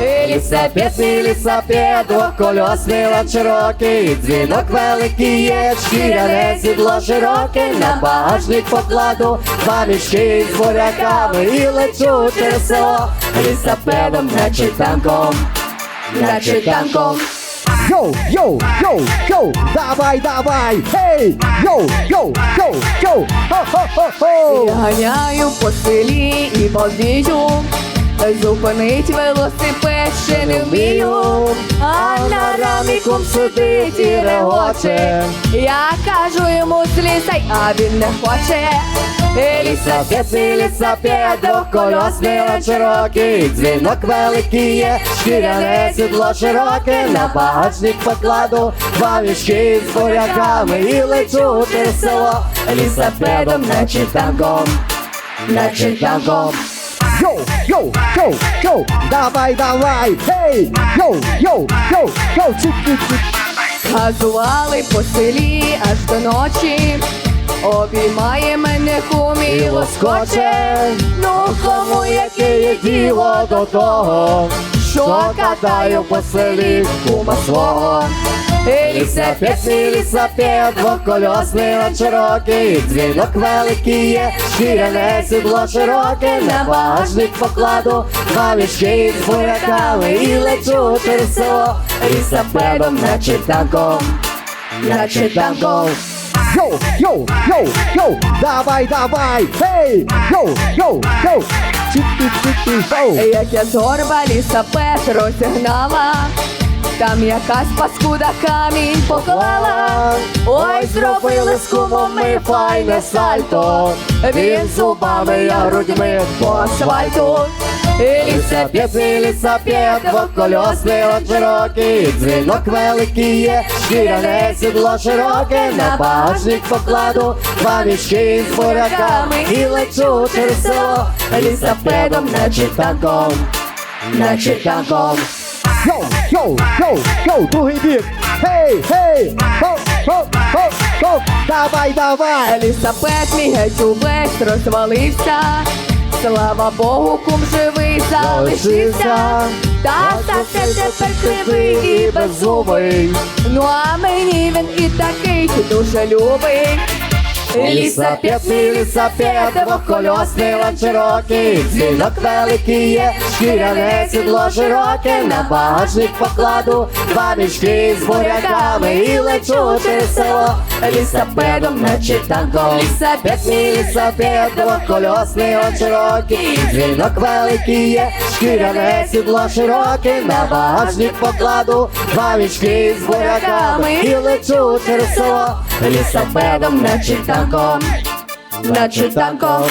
Лісапед, мій лісапед, двокольосний широкий, дзвінок великий є, шкіряне сідло широке, на багажник покладу, два мішки з буряками і лечу через село, лісапедом, наче танком, наче танком. Йоу, йоу, йоу, йоу, давай, давай, гей, йоу, йоу, йоу, йоу, хо-хо-хо-хо. Я ганяю по селі і повію, зупинить велосипед ще не вмію, а на раміком сидить і регоче. Я кажу йому злізай, а він не хоче. Лісапед, мій лісапед, двокольосний лад широкий, дзвінок великий є, шкіряне сідло широке, на багажник покладу, два мішки з буряками і лечу через село, лісапедом, наче танком, наче танком. Йоу, йоу, йоу, давай, давай, гей, йоу, йоу, йоу, йоу, чик-чик-чик. Газували по селі аж до ночі. Обіймає мене кум і лоскоче. Ну кому яке є діло до того, що катаю по селі кума свого. Лісапед, мій лісапед, двокольосний лад широкий, дзвінок великий є, шкіряне сідло широке, на багажник покладу, два мішки з і лечу через село, лісапедом, наче танком, наче танком. Йоу, йоу, йоу, йоу, давай, давай, гей, йоу, йоу, йоу. Як я торба лісапет розігнала, там якась паскуда камінь поклала. Ой, зробили з кумом ми файне сальто. Він зубами, я грудьми по асфальту. І Лісапед, мій лісапед, двокольосний от широкий, дзвінок великий є, шкіряне сідло широке, на багажник покладу, два мішки з буряками і лечу через село, лісапедом, наче танком, наче танком. Йоу, йоу, йоу, йоу, другий бік. Гей, гей, хоп, хоп, хоп, хоп, давай, давай. Лісапет мій геть увесь розвалився. Слава Богу, кум живий залишився. Та це тепер кривий і беззубий. Ну а мені він і такий дуже любий. Лісапед, двокольосний лад широкий, дзвінок великий є, шкіряне сідло широке, на багажник покладу, два мішки з буряками і лечу через село, лісапедом, наче танком. Лісапед, двокольосний лад широкий, дзвінок великий є, шкіряне сідло широке, на багажник покладу, два мішки з буряками і лечу через село, лісапедом, наче танком, наче танком.